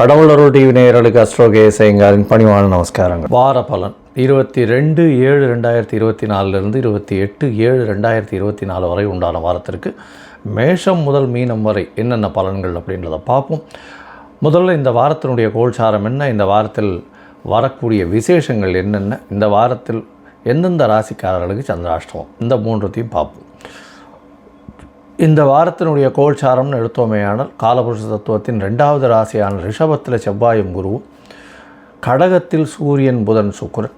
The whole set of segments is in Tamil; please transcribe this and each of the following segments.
கடவுள் அருள் டிவி நேயர்களுக்கு அஸ்ட்ரோ கேசைங்காரின் பணிவான நமஸ்காரங்கள். வார பலன். இருபத்தி ரெண்டு ஏழு ரெண்டாயிரத்தி இருபத்தி நாலுலேருந்து இருபத்தி எட்டு ஏழு ரெண்டாயிரத்தி இருபத்தி நாலு வரை உண்டான வாரத்திற்கு மேஷம் முதல் மீனம் வரை என்னென்ன பலன்கள் அப்படின்றத பார்ப்போம். முதல்ல இந்த வாரத்தினுடைய கோல்சாரம் என்ன? இந்த வாரத்தில் வரக்கூடிய விசேஷங்கள் என்னென்ன? இந்த வாரத்தில் எந்தெந்த ராசிக்காரர்களுக்கு சந்திராஷ்டமம்? இந்த மூன்றுத்தையும் பார்ப்போம். இந்த வாரத்தினுடைய கோல்சாரம்னு எடுத்தோமேயானால் காலபுருஷ தத்துவத்தின் ரெண்டாவது ராசியான ரிஷபத்தில் செவ்வாயும் குருவும் கடகத்தில் சூரியன் புதன் சுக்கரன்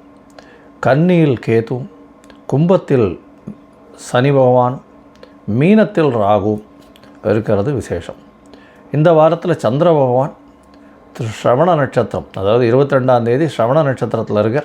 கன்னியில் கேதுவும் கும்பத்தில் சனி பகவான் மீனத்தில் ராகு இருக்கிறது விசேஷம். இந்த வாரத்தில் சந்திர பகவான் ஸ்ரவண நட்சத்திரம் அதாவது இருபத்தி ரெண்டாம் தேதி ஸ்ரவண நட்சத்திரத்தில் இருக்கிற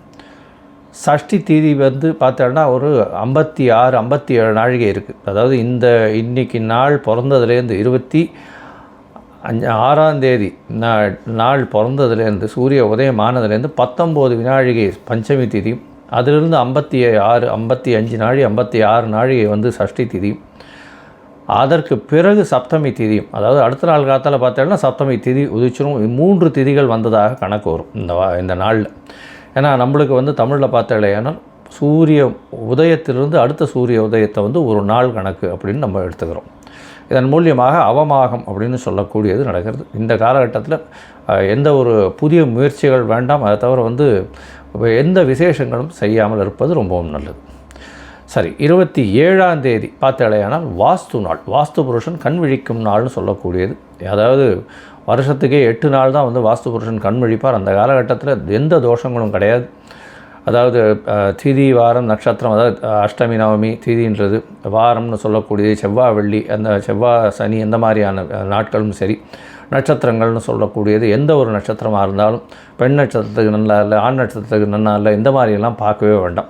சஷ்டி திதி வந்து பார்த்தோன்னா ஒரு ஐம்பத்தி ஆறு ஐம்பத்தி ஏழு நாழிகை இருக்குது அதாவது இந்த இன்னைக்கு நாள் பிறந்ததுலேருந்து இருபத்தி அஞ்சு ஆறாம் தேதி நா- நாள் பிறந்ததுலேருந்து சூரிய உதயமானதுலேருந்து பத்தொம்போது வினாழிகை பஞ்சமி திதி அதிலிருந்து ஐம்பத்தி ஆறு ஐம்பத்தி அஞ்சு நாழி ஐம்பத்தி ஆறு நாழிகை வந்து சஷ்டி திதி. அதற்கு பிறகு சப்தமி திதியும் அதாவது அடுத்த நாள் காலத்தில் பார்த்தோம்னா சப்தமி திதி உதிச்சிரும் மூன்று திதிகள் வந்ததாக கணக்கு வரும் இந்த வா இந்த நாளில். ஏன்னா நம்மளுக்கு வந்து தமிழில் பார்த்தாலேயானால் சூரிய உதயத்திலிருந்து அடுத்த சூரிய உதயத்தை வந்து ஒரு நாள் கணக்கு அப்படின்னு நம்ம எடுத்துக்கிறோம். இதன் மூலியமாக அவமாகம் அப்படின்னு சொல்லக்கூடியது நடக்கிறது. இந்த காலகட்டத்தில் எந்த ஒரு புதிய முயற்சிகள் வேண்டாம். அதை தவிர வந்து எந்த விசேஷங்களும் செய்யாமல் இருப்பது ரொம்பவும் நல்லது. சரி இருபத்தி ஏழாம் தேதி பார்த்தாலேயானால் வாஸ்து நாள். வாஸ்து புருஷன் கண் விழிக்கும் நாள்னு சொல்லக்கூடியது. அதாவது வருஷத்துக்கே எட்டு நாள் தான் வந்து வாஸ்து புருஷன் கண்மொழிப்பார் அந்த காலகட்டத்தில் எந்த தோஷங்களும் கிடையாது. அதாவது திதி வாரம் நட்சத்திரம் அதாவது அஷ்டமி நவமி திதின்றது வாரம்னு சொல்லக்கூடியது செவ்வாய் வெள்ளி அந்த செவ்வாய் சனி எந்த மாதிரியான நாட்களும் சரி நட்சத்திரங்கள்னு சொல்லக்கூடியது எந்த ஒரு நட்சத்திரமாக இருந்தாலும் பெண் நட்சத்திரத்துக்கு நல்லா இல்லை ஆண் நட்சத்திரத்துக்கு நல்லா இல்லை இந்த மாதிரியெல்லாம் பார்க்கவே வேண்டாம்.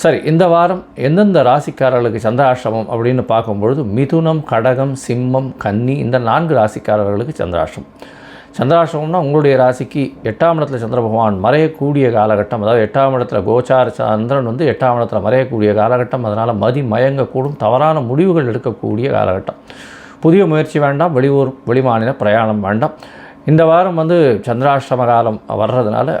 சரி இந்த வாரம் எந்தெந்த ராசிக்காரர்களுக்கு சந்திராஷ்டமம் அப்படின்னு பார்க்கும்பொழுது மிதுனம் கடகம் சிம்மம் கன்னி இந்த நான்கு ராசிக்காரர்களுக்கு சந்திராஷ்டமம். சந்திராஷ்டமம்னா உங்களுடைய ராசிக்கு எட்டாம் இடத்துல சந்திர பகவான் மறையக்கூடிய காலகட்டம். அதாவது எட்டாம் இடத்துல கோச்சார சந்திரன் வந்து எட்டாம் இடத்துல மறையக்கூடிய காலகட்டம். அதனால் மதி மயங்கக்கூடும் தவறான முடிவுகள் எடுக்கக்கூடிய காலகட்டம். புதிய முயற்சி வேண்டாம் வெளியூர் வெளிமாநில பிரயாணம் வேண்டாம். இந்த வாரம் வந்து சந்திராஷ்டம காலம் வர்றதுனால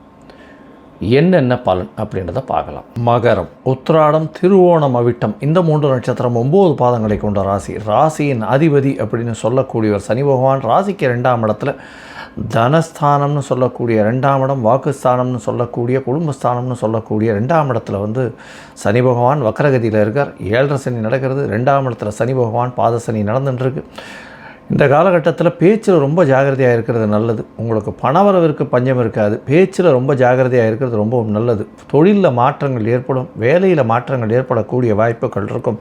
என்னென்ன பலன் அப்படின்றத பார்க்கலாம். மகரம். உத்திராடம் திருவோணம் அவிட்டம். இந்த மூன்று நட்சத்திரம் ஒம்பது பாதங்களை கொண்ட ராசி. ராசியின் அதிபதி அப்படின்னு சொல்லக்கூடியவர் சனி பகவான். ராசிக்கு ரெண்டாம் இடத்துல தனஸ்தானம்னு சொல்லக்கூடிய ரெண்டாம் இடம் வாக்குஸ்தானம்னு சொல்லக்கூடிய குடும்பஸ்தானம்னு சொல்லக்கூடிய ரெண்டாம் இடத்துல வந்து சனி பகவான் வக்கரகதியில் இருக்கார். ஏழரை சனி நடக்கிறது. ரெண்டாம் இடத்துல சனி பகவான் பாத சனி நடந்துட்டுருக்கு இந்த காலகட்டத்தில் பேச்சில் ரொம்ப ஜாகிரதையாக இருக்கிறது நல்லது. உங்களுக்கு பணவரவிற்கு பஞ்சம் இருக்காது. பேச்சில் ரொம்ப ஜாகிரதையாக இருக்கிறது ரொம்பவும் நல்லது. தொழிலில் மாற்றங்கள் ஏற்படும். வேலையில் மாற்றங்கள் ஏற்படக்கூடிய வாய்ப்புகள் இருக்கும்.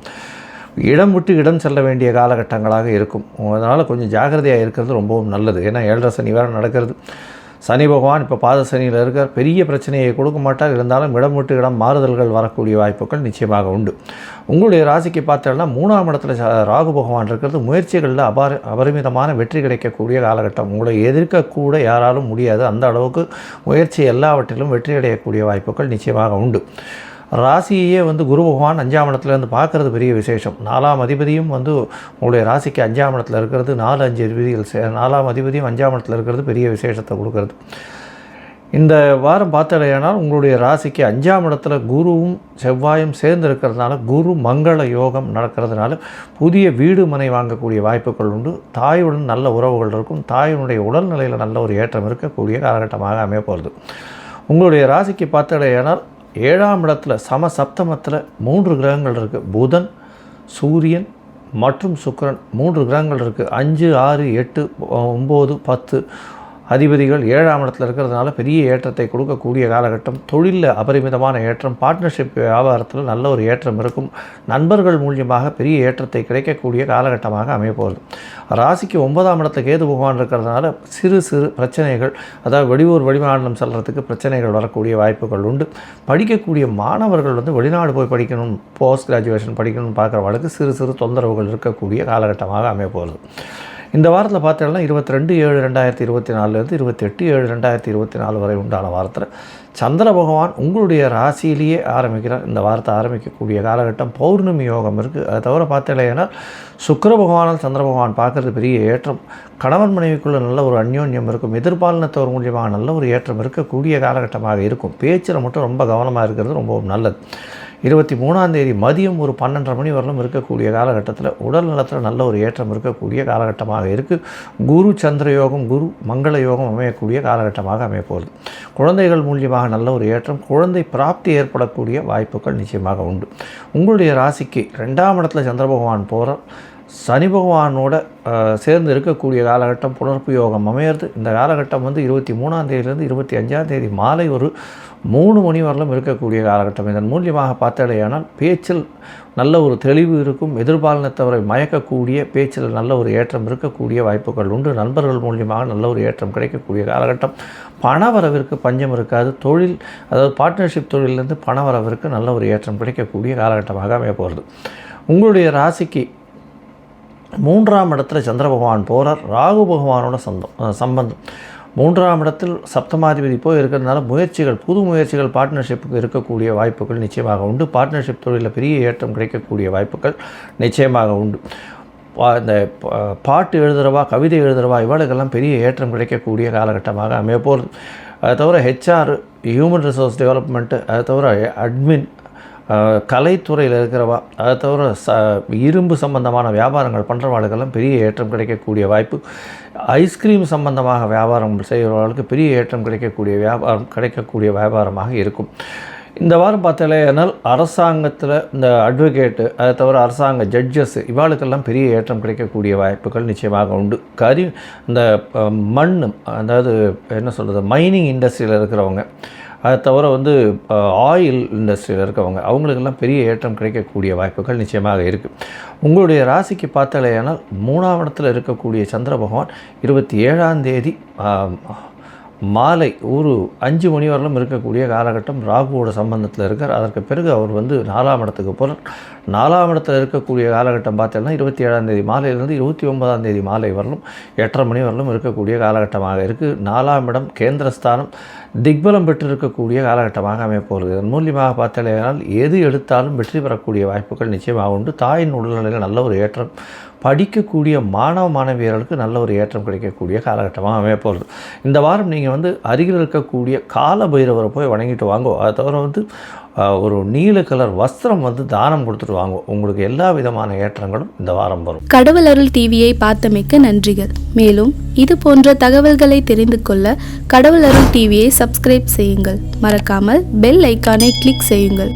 இடம் விட்டு இடம் செல்ல வேண்டிய காலகட்டங்களாக இருக்கும். அதனால் கொஞ்சம் ஜாகிரதையாக இருக்கிறது ரொம்பவும் நல்லது. ஏன்னா ஏழரை சனி வேறு நடக்கிறது. சனி பகவான் இப்போ பாத சனியில் இருக்கிற பெரிய பிரச்சனையை கொடுக்க மாட்டார். இருந்தாலும் இடம் விட்டு இடம் மாறுதல்கள் வரக்கூடிய வாய்ப்புகள் நிச்சயமாக உண்டு. உங்களுடைய ராசிக்கு பார்த்தோம்னா மூணாம் இடத்துல ராகு பகவான் இருக்கிறது. முயற்சிகளில் அபார அபரிமிதமான வெற்றி கிடைக்கக்கூடிய காலகட்டம். உங்களை எதிர்க்கக்கூட யாராலும் முடியாது. அந்த அளவுக்கு முயற்சி எல்லாவற்றிலும் வெற்றி அடையக்கூடிய வாய்ப்புகள் நிச்சயமாக உண்டு. ராசியே வந்து குரு பகவான் அஞ்சாம் இடத்துலேருந்து பார்க்குறது பெரிய விசேஷம். நாலாம் அதிபதியும் வந்து உங்களுடைய ராசிக்கு அஞ்சாம் இடத்துல இருக்கிறது நாலு அஞ்சு அதிபதிகள் சே நாலாம் அதிபதியும் அஞ்சாம் இடத்துல இருக்கிறது பெரிய விசேஷத்தை கொடுக்கறது. இந்த வாரம் பார்த்தலையானால் உங்களுடைய ராசிக்கு அஞ்சாம் இடத்துல குருவும் செவ்வாயும் சேர்ந்து இருக்கிறதுனால குரு மங்கள யோகம் நடக்கிறதுனால புதிய வீடு மனை வாங்கக்கூடிய வாய்ப்புகள் உண்டு. தாயுடன் நல்ல உறவுகள் இருக்கும். தாயினுடைய உடல்நிலையில் நல்ல ஒரு ஏற்றம் இருக்கக்கூடிய காலகட்டமாக அமைய போகிறது உங்களுடைய ராசிக்கு பார்த்தலையானால் ஏழாம் இடத்துல சம சப்தமத்தில் மூன்று கிரகங்கள் இருக்குது புதன் சூரியன் மற்றும் சுக்கரன் மூன்று கிரகங்கள் இருக்குது அஞ்சு ஆறு எட்டு ஒம்பது பத்து அதிபதிகள் ஏழாம் இடத்துல இருக்கிறதுனால பெரிய ஏற்றத்தை கொடுக்கக்கூடிய காலகட்டம். தொழிலில் அபரிமிதமான ஏற்றம் பார்ட்னர்ஷிப் வியாபாரத்தில் நல்ல ஒரு ஏற்றம் இருக்கும். நண்பர்கள் மூலியமாக பெரிய ஏற்றத்தை கிடைக்கக்கூடிய காலகட்டமாக அமையப்போகுது. ராசிக்கு ஒன்பதாம் இடத்துல கேது பகவான் இருக்கிறதுனால சிறு சிறு பிரச்சனைகள் அதாவது வெளியூர் வெளிமாநிலம் செல்கிறதுக்கு பிரச்சனைகள் வரக்கூடிய வாய்ப்புகள் உண்டு. படிக்கக்கூடிய மாணவர்கள் வந்து வெளிநாடு போய் படிக்கணும் போஸ்ட் கிராஜுவேஷன் படிக்கணும்னு பார்க்குறவங்களுக்கு சிறு சிறு தொந்தரவுகள் இருக்கக்கூடிய காலகட்டமாக அமையப்போகுது. இந்த வாரத்தில் பார்த்தோம்னா இருபத்தி ரெண்டு ஏழு ரெண்டாயிரத்தி இருபத்தி நாலுலேருந்து இருபத்தெட்டு ஏழு ரெண்டாயிரத்தி இருபத்தி நாலு வரை உண்டான வாரத்தில் சந்திர பகவான் உங்களுடைய ராசியிலேயே ஆரம்பிக்கிறார். இந்த வாரத்தை ஆரம்பிக்கக்கூடிய காலகட்டம் பௌர்ணமி யோகம் இருக்குது அதை தவிர பார்த்தீங்கன்னா சுக்கர பகவானால் சந்திர பகவான் பார்க்குறது பெரிய ஏற்றம். கணவன் மனைவிக்குள்ளே நல்ல ஒரு அந்யோன்யம் இருக்கும். எதிர்பாலினத்தவர் மூலியமாக நல்ல ஒரு ஏற்றம் இருக்கக்கூடிய காலகட்டமாக இருக்கும். பேச்சில் மட்டும் ரொம்ப கவனமாக இருக்கிறது ரொம்பவும் நல்லது. இருபத்தி மூணாம் தேதி மதியம் ஒரு பன்னெண்டரை மணி வரலும் இருக்கக்கூடிய காலகட்டத்தில் உடல் நலத்தில் நல்ல ஒரு ஏற்றம் இருக்கக்கூடிய காலகட்டமாக இருக்குது குரு சந்திர யோகம் குரு மங்கள யோகம் அமையக்கூடிய காலகட்டமாக அமையப்போகுது. குழந்தைகள் மூலியமாக நல்ல ஒரு ஏற்றம் குழந்தை பிராப்தி ஏற்படக்கூடிய வாய்ப்புகள் நிச்சயமாக உண்டு. உங்களுடைய ராசிக்கு ரெண்டாம் இடத்துல சந்திர பகவான் போகிற சனி பகவானோட சேர்ந்து இருக்கக்கூடிய காலகட்டம் புனர்ப்பு யோகம் அமையிறது. இந்த காலகட்டம் வந்து இருபத்தி மூணாம் தேதியிலேருந்து இருபத்தி அஞ்சாம் தேதி மாலை ஒரு மூணு மணி வரலும் இருக்கக்கூடிய காலகட்டம். இதன் மூலியமாக பார்த்தடையானால் பேச்சில் நல்ல ஒரு தெளிவு இருக்கும். எதிர்பாலினத்தவரை மயக்கக்கூடிய பேச்சில் நல்ல ஒரு ஏற்றம் இருக்கக்கூடிய வாய்ப்புகள் உண்டு. நண்பர்கள் மூலியமாக நல்ல ஒரு ஏற்றம் கிடைக்கக்கூடிய காலகட்டம். பணவரவிற்கு பஞ்சம் இருக்காது. தொழில் அதாவது பார்ட்னர்ஷிப் தொழிலிருந்து பணவரவிற்கு நல்ல ஒரு ஏற்றம் கிடைக்கக்கூடிய காலகட்டமாக அமைய போகிறது. உங்களுடைய ராசிக்கு மூன்றாம் இடத்துல சந்திர பகவான் போகிறார் ராகு பகவானோட சொந்தம் சம்பந்தம். மூன்றாம் இடத்தில் சப்தமாதிபதி போய் இருக்கிறதுனால முயற்சிகள் புது முயற்சிகள் பார்ட்னர்ஷிப்புக்கு இருக்கக்கூடிய வாய்ப்புகள் நிச்சயமாக உண்டு. பார்ட்னர்ஷிப் தொழிலில் பெரிய ஏற்றம் கிடைக்கக்கூடிய வாய்ப்புகள் நிச்சயமாக உண்டு. பா- இந்த பா- பாட்டு எழுதுறவா கவிதை எழுதுறவா இவளுக்கெல்லாம் பெரிய ஏற்றம் கிடைக்கக்கூடிய காலகட்டமாக அமைய போகிறது அதை தவிர ஹெச்ஆர் ஹியூமன் ரிசோர்ஸ் டெவலப்மெண்ட்டு அதை தவிர அட்மின் கலைத்துறையில் இருக்கிறவா அதை தவிர ச இரும்பு சம்பந்தமான வியாபாரங்கள் பண்ணுறவாளுக்கெல்லாம் பெரிய ஏற்றம் கிடைக்கக்கூடிய வாய்ப்பு. ஐஸ்கிரீம் சம்பந்தமாக வியாபாரம் செய்கிறவர்களுக்கு பெரிய ஏற்றம் கிடைக்கக்கூடிய வியாபாரம் கிடைக்கக்கூடிய வியாபாரமாக இருக்கும். இந்த வாரம் பார்த்தாலேனால் அரசாங்கத்தில் இந்த அட்வொகேட்டு அதை தவிர அரசாங்க ஜட்ஜஸ் இவாளுக்கெல்லாம் பெரிய ஏற்றம் கிடைக்கக்கூடிய வாய்ப்புகள் நிச்சயமாக உண்டு. கரி இந்த மண் அதாவது என்ன சொல்கிறது மைனிங் இண்டஸ்ட்ரியில் இருக்கிறவங்க அதை தவிர வந்து ஆயில் இண்டஸ்ட்ரியில் இருக்கவங்க அவங்களுக்கெல்லாம் பெரிய ஏற்றம் கிடைக்கக்கூடிய வாய்ப்புகள் நிச்சயமாக இருக்குது உங்களுடைய ராசிக்கு பார்த்தாலேயானால் மூணாம் இருக்கக்கூடிய சந்திர பகவான் இருபத்தி ஏழாம் தேதி மாலை ஒரு அஞ்சு மணி வரலும் இருக்கக்கூடிய காலகட்டம் ராகுவோட சம்பந்தத்தில் இருக்கார். அதற்கு பிறகு அவர் வந்து நாலாம் இடத்துக்கு போகிறார் நாலாம் இடத்துல இருக்கக்கூடிய காலகட்டம் பார்த்தீங்கன்னா இருபத்தி ஏழாம் தேதி மாலையிலேருந்து இருபத்தி ஒன்பதாம் தேதி மாலை வரலும் எட்டரை மணி வரலும் இருக்கக்கூடிய காலகட்டமாக இருக்குது நாலாம் இடம் கேந்திரஸ்தானம். திக்பலம் பெற்று இருக்கக்கூடிய காலகட்டமாக அமைய போகிறது இதன் மூலியமாக பார்த்தாலேனால் எது எடுத்தாலும் வெற்றி பெறக்கூடிய வாய்ப்புகள் நிச்சயமாக உண்டு. தாயின் உடல்நிலையில் நல்ல ஒரு ஏற்றம் படிக்கக்கூடிய மாணவ மாணவியர்களுக்கு நல்ல ஒரு ஏற்றம் கிடைக்கக்கூடிய காலகட்டமாக அமைய போகிறது இந்த வாரம் நீங்கள் வந்து அருகில் இருக்கக்கூடிய கால பைரவரை போய் வணங்கிட்டு வாங்கோ. அதை தவிர வந்து ஒரு நீல கலர் வஸ்திரம் வந்து தானம் கொடுத்துட்டு வாங்குவோம் உங்களுக்கு எல்லா விதமான ஏற்றங்களும் இந்த வாரம் வரும். கடவுள் அருள் டிவியை பார்த்தமைக்க நன்றிகள். மேலும் இது போன்ற தகவல்களை தெரிந்து கொள்ள கடவுள் அருள் டிவியை சப்ஸ்கிரைப் செய்யுங்கள். மறக்காமல் பெல் ஐக்கானை கிளிக் செய்யுங்கள்.